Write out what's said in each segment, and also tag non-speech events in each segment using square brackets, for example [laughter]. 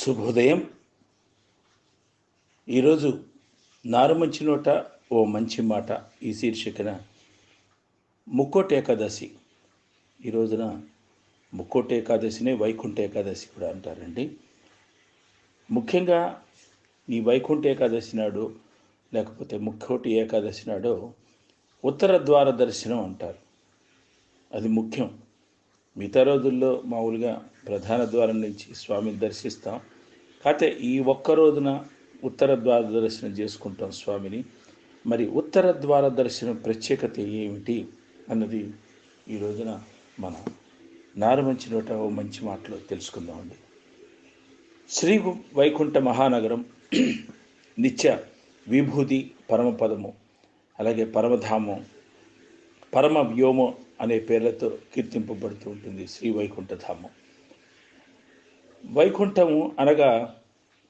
శుభోదయం. ఈరోజు నారుమంచి నోట ఓ మంచి మాట ఈ శీర్షికన. ముక్కోటి ఏకాదశి. ఈ రోజున ముక్కోటి ఏకాదశినే వైకుంఠ ఏకాదశి కూడా అంటారండి. ముఖ్యంగా ఈ వైకుంఠ ఏకాదశి నాడు లేకపోతే ముక్కోటి ఏకాదశి నాడు ఉత్తర ద్వార దర్శనం అంటారు. అది ముఖ్యం. మిగతా రోజుల్లో మామూలుగా ప్రధాన ద్వారం నుంచి స్వామిని దర్శిస్తాం. కాకపోతే ఈ ఒక్క రోజున ఉత్తర ద్వార దర్శనం చేసుకుంటాం స్వామిని. మరి ఉత్తర ద్వార దర్శనం ప్రత్యేకత ఏమిటి అన్నది ఈ రోజున మనం నారుమంచి నోట ఓ మంచి మాటలో తెలుసుకుందామండి. శ్రీ వైకుంఠ మహానగరం [clears throat] నిత్య విభూతి పరమపదము అలాగే పరమధామం పరమ వ్యోమం అనే పేర్లతో కీర్తింపబడుతూ ఉంటుంది శ్రీ వైకుంఠధామం వైకుంఠము అనగా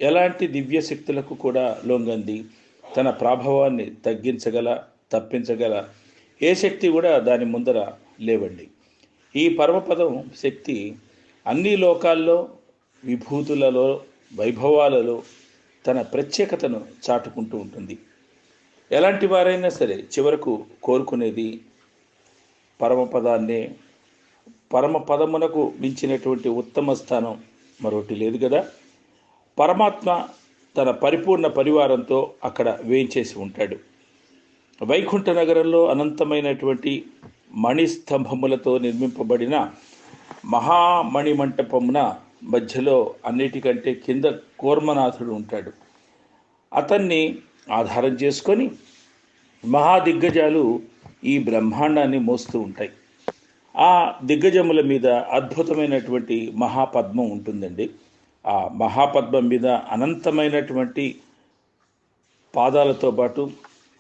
ఎలాంటి దివ్య శక్తులకు కూడా లొంగంది. తన ప్రభావాన్ని తగ్గించగల తప్పించగల ఏ శక్తి కూడా దాని ముందర లేవండి. ఈ పరమపదం శక్తి అన్ని లోకాల్లో విభూతులలో వైభవాలలో తన ప్రత్యేకతను చాటుకుంటూ ఉంటుంది. ఎలాంటి వారైనా సరే చివరకు కోరుకునేది పరమపదాన్నే పరమపదమునకు మించినటువంటి ఉత్తమ స్థానం మరొకటి లేదు కదా. పరమాత్మ తన పరిపూర్ణ పరివారంతో అక్కడ వేయించేసి ఉంటాడు. వైకుంఠ నగరంలో అనంతమైనటువంటి మణిస్తంభములతో నిర్మింపబడిన మహామణి మంటపమున మధ్యలో అన్నిటికంటే కింద కూర్మనాథుడు ఉంటాడు. అతన్ని ఆధారం చేసుకొని మహాదిగ్గజాలు ఈ బ్రహ్మాండాన్ని మోస్తూ ఉంటాయి. ఆ దిగ్గజముల మీద అద్భుతమైనటువంటి మహాపద్మం ఉంటుందండి. ఆ మహాపద్మం మీద అనంతమైనటువంటి పాదాలతో పాటు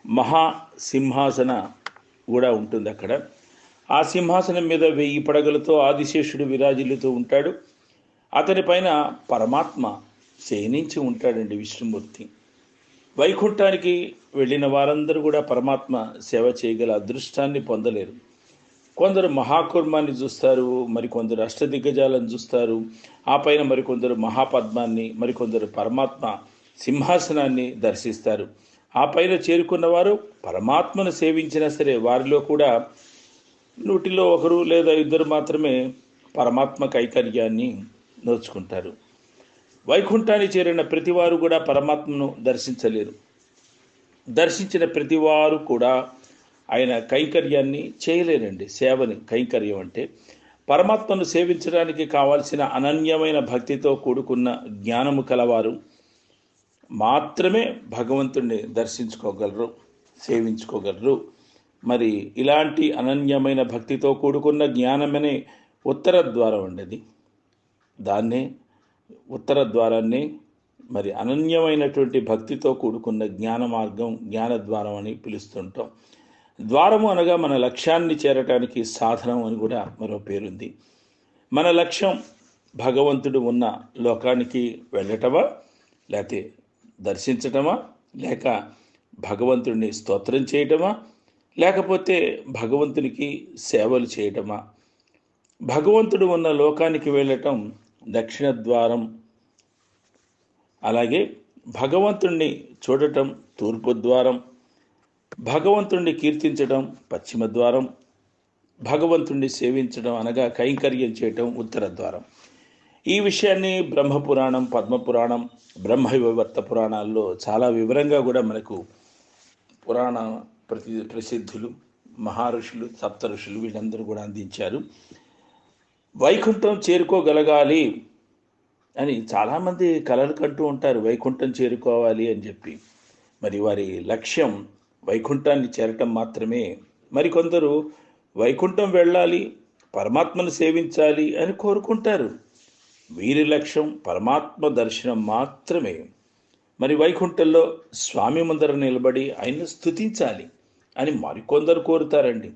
మహా సింహాసన కూడా ఉంటుంది అక్కడ. ఆ సింహాసనం మీద వెయ్యి పడగలతో ఆదిశేషుడు విరాజిల్లుతూ ఉంటాడు. అతని పైన పరమాత్మ శయనించి ఉంటాడండి విష్ణుమూర్తి. వైకుంఠానికి వెళ్ళిన వారందరూ కూడా పరమాత్మ సేవ చేయగల అదృష్టాన్ని పొందలేరు. కొందరు మహాకుర్మాన్ని చూస్తారు మరికొందరు అష్టదిగ్గజాలను చూస్తారు. ఆ పైన మరికొందరు మహాపద్మాన్ని మరికొందరు పరమాత్మ సింహాసనాన్ని దర్శిస్తారు. ఆ పైన చేరుకున్నవారు పరమాత్మను సేవించినా సరే వారిలో కూడా నూటిలో ఒకరు లేదా ఇద్దరు మాత్రమే పరమాత్మ కైకర్యాన్ని నోచుకుంటారు. వైకుంఠాన్ని చేరిన ప్రతివారు కూడా పరమాత్మను దర్శించలేరు. దర్శించిన ప్రతివారు కూడా ఆయన కైంకర్యాన్ని చేయలేరండి. సేవని కైంకర్యం అంటే పరమాత్మను సేవించడానికి కావాల్సిన అనన్యమైన భక్తితో కూడుకున్న జ్ఞానము కలవారు. మాత్రమే భగవంతుణ్ణి దర్శించుకోగలరు సేవించుకోగలరు. మరి ఇలాంటి అనన్యమైన భక్తితో కూడుకున్న జ్ఞానమనే ఉత్తర ద్వారం ఉండేది దాన్నే ఉత్తర ద్వారాన్ని మరి అనన్యమైనటువంటి భక్తితో కూడుకున్న జ్ఞాన మార్గం జ్ఞాన ద్వారం అని పిలుస్తుంటాం. ద్వారము అనగా మన లక్ష్యాన్ని చేరటానికి సాధనం అని కూడా మరో పేరుంది. మన లక్ష్యం భగవంతుడు ఉన్న లోకానికి వెళ్ళటమా లేకపోతే దర్శించటమా లేక భగవంతుడిని స్తోత్రం చేయటమా లేకపోతే భగవంతునికి సేవలు చేయటమా? భగవంతుడు ఉన్న లోకానికి వెళ్ళటం దక్షిణ ద్వారం అలాగే భగవంతుణ్ణి చూడటం తూర్పు ద్వారం భగవంతుణ్ణి కీర్తించడం పశ్చిమ ద్వారం భగవంతుణ్ణి సేవించడం అనగా కైంకర్యం చేయటం ఉత్తర ద్వారం ఈ విషయాన్ని బ్రహ్మపురాణం పద్మపురాణం బ్రహ్మ వివర్త పురాణాల్లో చాలా వివరంగా కూడా మనకు పురాణ ప్రతి ప్రసిద్ధులు మహర్షులు సప్త ఋషులు వీళ్ళందరూ కూడా అందించారు. వైకుంఠం చేరుకోగలగాలి అని చాలామంది కలలు కంటూ ఉంటారు. వైకుంఠం చేరుకోవాలి అని చెప్పి. మరి వారి లక్ష్యం వైకుంఠాన్ని చేరటం మాత్రమే. మరికొందరు వైకుంఠం వెళ్ళాలి పరమాత్మను సేవించాలి అని కోరుకుంటారు. వీరి లక్ష్యం పరమాత్మ దర్శనం మాత్రమే. మరి వైకుంఠంలో స్వామి ముందర నిలబడి ఆయన్ను స్థుతించాలి అని మరికొందరు కోరుతారండి.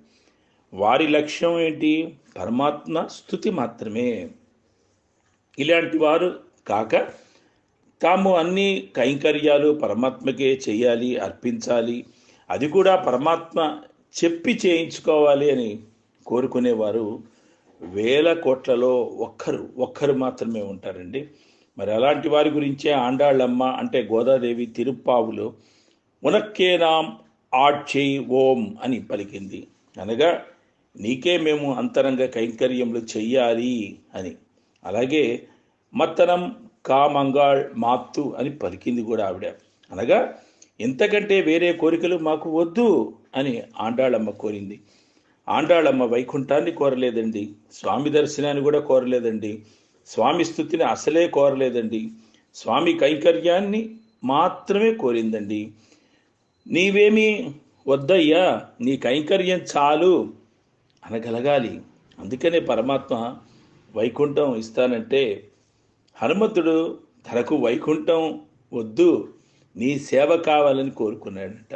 వారి లక్ష్యం ఏంటి? పరమాత్మ స్థుతి మాత్రమే. ఇలాంటి వారు కాక తాము అన్ని కైంకర్యాలు పరమాత్మకే చేయాలి అర్పించాలి. అది కూడా పరమాత్మ చెప్పి చేయించుకోవాలి అని కోరుకునేవారు వేల కోట్లలో ఒక్కరు ఒక్కరు మాత్రమే ఉంటారండి. మరి అలాంటి వారి గురించే ఆండాళ్ళమ్మ అంటే గోదాదేవి తిరుప్పావులు ఉనక్కేనాం చేయి ఓం అని పలికింది. అనగా నీకే మేము అంతరంగ కైంకర్యములు చెయ్యాలి అని. అలాగే మత్తనం కామంగాళ్ మాత్తు అని పలికింది కూడా ఆవిడ. అనగా ఇంతకంటే వేరే కోరికలు మాకు వద్దు అని ఆండాళమ్మ కోరింది. ఆండాళమ్మ వైకుంఠాన్ని కోరలేదండి. స్వామి దర్శనాన్ని కూడా కోరలేదండి. స్వామి స్థుతిని అసలే కోరలేదండి. స్వామి కైంకర్యాన్ని మాత్రమే కోరిందండి. నీవేమీ వద్దయ్యా నీ కైంకర్యం చాలు. అనగలగాలి. అందుకనే పరమాత్మ వైకుంఠం ఇస్తానంటే హనుమంతుడు తనకు వైకుంఠం వద్దు నీ సేవ కావాలని కోరుకున్నాడట.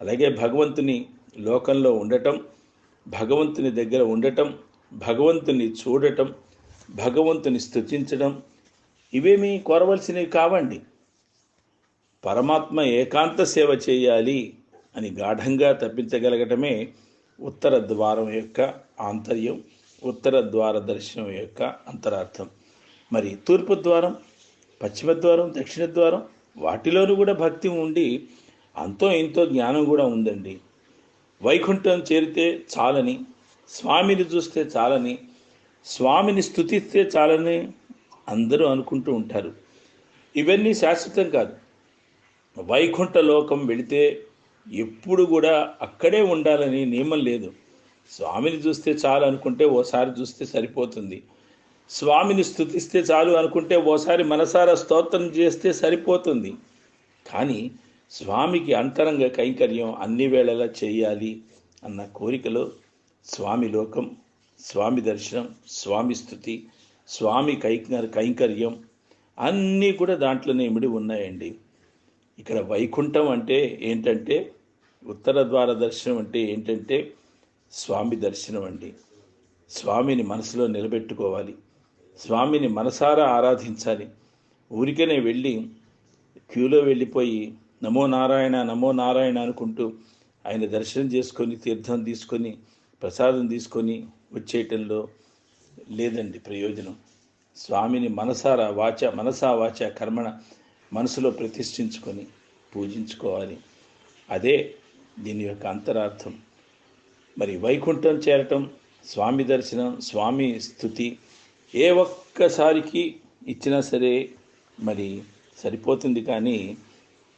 అలాగే భగవంతుని లోకంలో ఉండటం భగవంతుని దగ్గర ఉండటం భగవంతుని చూడటం భగవంతుని స్థుతించడం ఇవేమీ కోరవలసినవి కావండి. పరమాత్మ ఏకాంత సేవ చేయాలి అని గాఢంగా తప్పించగలగటమే ఉత్తర ద్వారం యొక్క ఆంతర్యం ఉత్తర ద్వార దర్శనం యొక్క అంతరార్థం. మరి తూర్పు ద్వారం పశ్చిమ ద్వారం దక్షిణ ద్వారం వాటిలోనూ కూడా భక్తి ఉండి అంతో ఎంతో జ్ఞానం కూడా ఉందండి. వైకుంఠం చేరితే చాలని స్వామిని చూస్తే చాలని స్వామిని స్థుతిస్తే చాలని అందరూ అనుకుంటూ ఉంటారు. ఇవన్నీ శాశ్వతం కాదు. వైకుంఠ లోకం వెళితే ఎప్పుడు కూడా అక్కడే ఉండాలని నియమం లేదు. స్వామిని చూస్తే చాలు అనుకుంటే ఓసారి చూస్తే సరిపోతుంది. స్వామిని స్థుతిస్తే చాలు అనుకుంటే ఓసారి మనసారా స్తోత్రం చేస్తే సరిపోతుంది. కానీ స్వామికి అంతరంగ కైంకర్యం అన్ని వేళలా చేయాలి అన్న కోరికలో స్వామి లోకం స్వామి దర్శనం స్వామి స్థుతి స్వామి కైంకర్యం అన్నీ కూడా దాంట్లోనే ఇమిడి ఉన్నాయండి. ఇక్కడ వైకుంఠం అంటే ఏంటంటే ఉత్తర ద్వార దర్శనం అంటే ఏంటంటే స్వామి దర్శనం అండి. స్వామిని మనసులో నిలబెట్టుకోవాలి. స్వామిని మనసారా ఆరాధించాలి. ఊరికనే వెళ్ళి క్యూలో వెళ్ళిపోయి నమో నారాయణ నమో నారాయణ అనుకుంటూ ఆయన దర్శనం చేసుకొని తీర్థం తీసుకొని ప్రసాదం తీసుకొని వచ్చేయటంలో లేదండి ప్రయోజనం. స్వామిని మనసారా వాచ మనసా వాచ కర్మణ మనసులో ప్రతిష్ఠించుకొని పూజించుకోవాలి. అదే దీని యొక్క అంతరార్థం. మరి వైకుంఠం చేరటం స్వామి దర్శనం స్వామి స్థుతి ఏ ఒక్కసారికి ఇచ్చినా సరే మరి సరిపోతుంది కానీ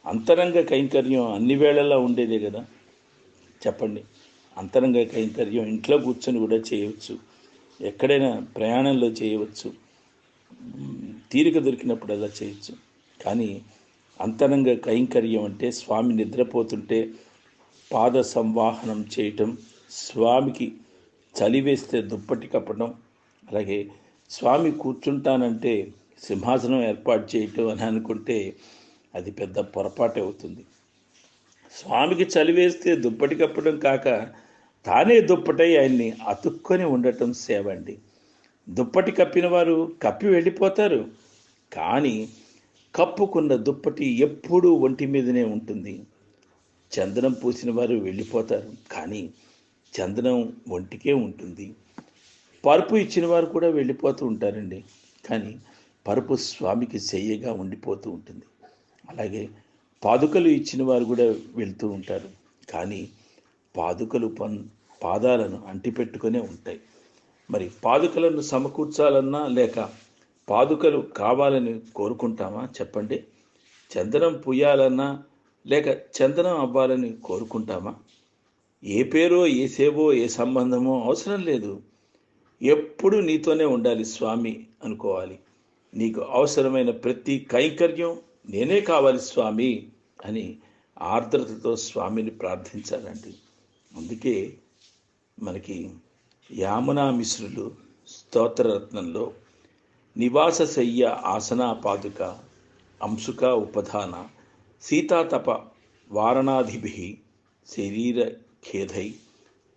అంతరంగ కైంకర్యం అన్ని వేళల్లో ఉండేదే కదా. చెప్పండి. అంతరంగ కైంకర్యం ఇంట్లో కూర్చొని కూడా చేయవచ్చు. ఎక్కడైనా ప్రయాణంలో చేయవచ్చు. తీరిక దొరికినప్పుడు అలా చేయొచ్చు. కానీ అంతరంగ కైంకర్యం అంటే స్వామి నిద్రపోతుంటే పాద సంవాహనం చేయటం స్వామికి చలి వేస్తే దుప్పటి కప్పడం అలాగే స్వామి కూర్చుంటానంటే సింహాసనం ఏర్పాటు చేయటం అని అనుకుంటే అది పెద్ద పొరపాటు అవుతుంది. స్వామికి చలి వేస్తే దుప్పటి కప్పడం కాక తానే దుప్పటై ఆయన్ని అతుక్కొని ఉండటం సేవ అండి. దుప్పటి కప్పిన వారు కప్పి వెళ్ళిపోతారు. కానీ కప్పుకున్న దుప్పటి ఎప్పుడూ ఒంటి మీదనే ఉంటుంది. చందనం పూసిన వారు వెళ్ళిపోతారు కానీ చందనం ఒంటికే ఉంటుంది. పరుపు ఇచ్చిన వారు కూడా వెళ్ళిపోతూ ఉంటారండి కానీ పరుపు స్వామికి చెయ్యగా ఉండిపోతూ ఉంటుంది. అలాగే పాదుకలు ఇచ్చిన వారు కూడా వెళ్తూ ఉంటారు కానీ పాదుకలు పన్ పాదాలను అంటిపెట్టుకునే ఉంటాయి. మరి పాదుకలను సమకూర్చాలన్నా లేక పాదుకలు కావాలని కోరుకుంటామా? చెప్పండి. చందనం పుయ్యాలన్నా లేక చందనం అవ్వాలని కోరుకుంటామా? ఏ పేరో ఏ సేవో ఏ సంబంధమో అవసరం లేదు. ఎప్పుడు నీతోనే ఉండాలి స్వామి అనుకోవాలి. నీకు అవసరమైన ప్రతి కైంకర్యం నేనే కావాలి స్వామి అని ఆర్ద్రతతో స్వామిని ప్రార్థించాలండి. అందుకే మనకి యామునా మిశ్రులు స్తోత్రరత్నంలో నివాస శయ్య ఆసనా పాదుక అంశుక ఉపధాన సీతాతప వారణాధిభి శరీర ఖేదై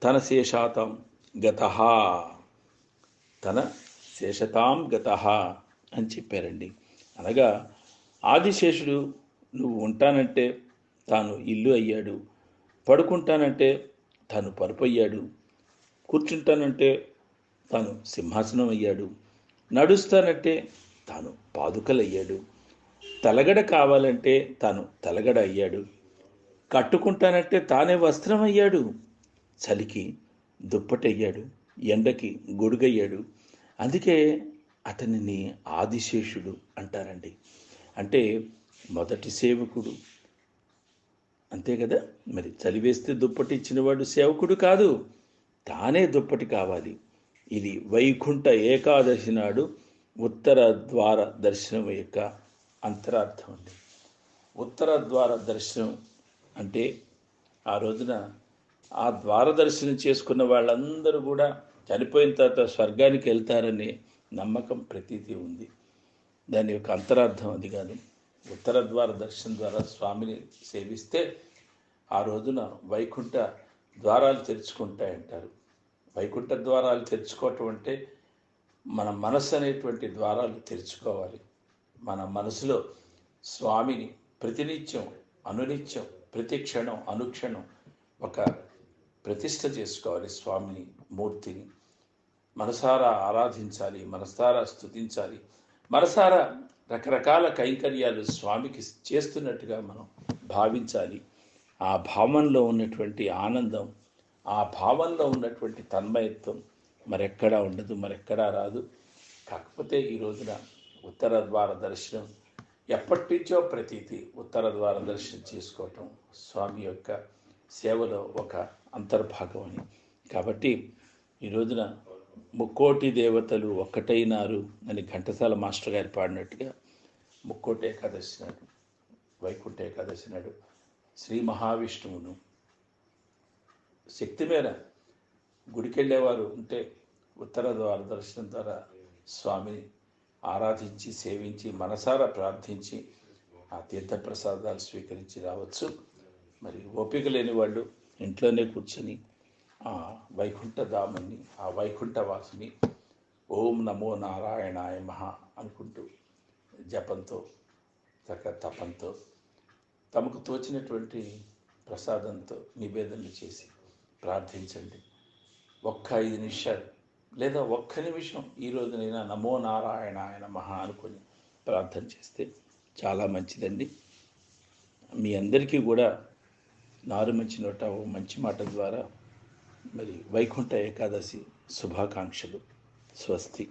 తన శేషాతం గత తన శేషతాం గత అని చెప్పారండి. అనగా ఆదిశేషుడు నువ్వు ఉంటానంటే తాను ఇల్లు అయ్యాడు పడుకుంటానంటే తాను పరుపు అయ్యాడు కూర్చుంటానంటే తాను సింహాసనం అయ్యాడు నడుస్తానంటే తాను పాదుకలయ్యాడు. తలగడ కావాలంటే తాను తలగడ అయ్యాడు. కట్టుకుంటానంటే తానే వస్త్రం అయ్యాడు చలికి దుప్పటయ్యాడు. ఎండకి గొడుగయ్యాడు. అందుకే అతనిని ఆదిశేషుడు అంటారండి. అంటే మొదటి సేవకుడు. అంతే కదా? మరి చలివేస్తే దుప్పటి ఇచ్చినవాడు సేవకుడు కాదు. తానే దుప్పటి కావాలి. ఇది వైకుంఠ ఏకాదశి నాడు ఉత్తర ద్వార దర్శనం యొక్క అంతరార్థం అండి. ఉత్తర ద్వార దర్శనం అంటే ఆ రోజున ఆ ద్వార దర్శనం చేసుకున్న వాళ్ళందరూ కూడా చనిపోయిన తర్వాత స్వర్గానికి వెళ్తారనే నమ్మకం ప్రతీతి ఉంది. దాని యొక్క అంతరార్థం అది కాదు. ఉత్తర ద్వార దర్శనం ద్వారా స్వామిని సేవిస్తే ఆ రోజున వైకుంఠ ద్వారాలు తెరుచుకుంటాయంటారు. వైకుంఠ ద్వారాలు తెరుచుకోవటం అంటే మన మనసు అనేటువంటి ద్వారాలు తెరుచుకోవాలి. మన మనసులో స్వామిని ప్రతినిత్యం అనునిత్యం ప్రతి క్షణం అనుక్షణం ఒక ప్రతిష్ట చేసుకోవాలి స్వామిని మూర్తిని. మనసారా ఆరాధించాలి మనసారా స్తుతించాలి. మనసారా రకరకాల కైంకర్యాలు స్వామికి చేస్తున్నట్టుగా మనం భావించాలి. ఆ భావంలో ఉన్నటువంటి ఆనందం ఆ భావంలో ఉన్నటువంటి తన్మయత్వం మరెక్కడా ఉండదు మరెక్కడా రాదు. కాకపోతే ఈ రోజున ఉత్తర ద్వార దర్శనం ఎప్పటి నుంచో ప్రతీతి ఉత్తర ద్వార దర్శనం చేసుకోవటం స్వామి యొక్క సేవలో ఒక అంతర్భాగం అని కాబట్టి ఈ రోజున ముక్కోటి దేవతలు ఒక్కటైనారు అని ఘంటసాల మాస్టర్ గారు పాడినట్టుగా ముక్కోటి ఏకాదశి నాడు వైకుంఠ ఏకాదశి నాడు శ్రీ మహావిష్ణువును శక్తి మేర గుడికెళ్ళేవారు ఉంటే ఉత్తర ద్వార దర్శనం ద్వారా స్వామిని ఆరాధించి సేవించి మనసారా ప్రార్థించి ఆ తీర్థ ప్రసాదాలు స్వీకరించి రావచ్చు. మరి ఓపిక లేని వాళ్ళు ఇంట్లోనే కూర్చొని ఆ వైకుంఠ ధాముని ఆ వైకుంఠ వాసుని ఓం నమో నారాయణాయ మహ అనుకుంటూ జపంతో తక తపంతో తమకు తోచినటువంటి ప్రసాదంతో నివేదనలు చేసి ప్రార్థించండి. ఒక్క ఐదు నిమిషాలు లేదా ఒక్క నిమిషం ఈ రోజునైనా నమో నారాయణ ఆయన మహా అనుకొని ప్రార్థన చేస్తే చాలా మంచిదండి. మీ అందరికీ కూడా నారు మంచి నోట ఓ మంచి మాట ద్వారా మరి వైకుంఠ ఏకాదశి శుభాకాంక్షలు. స్వస్తి.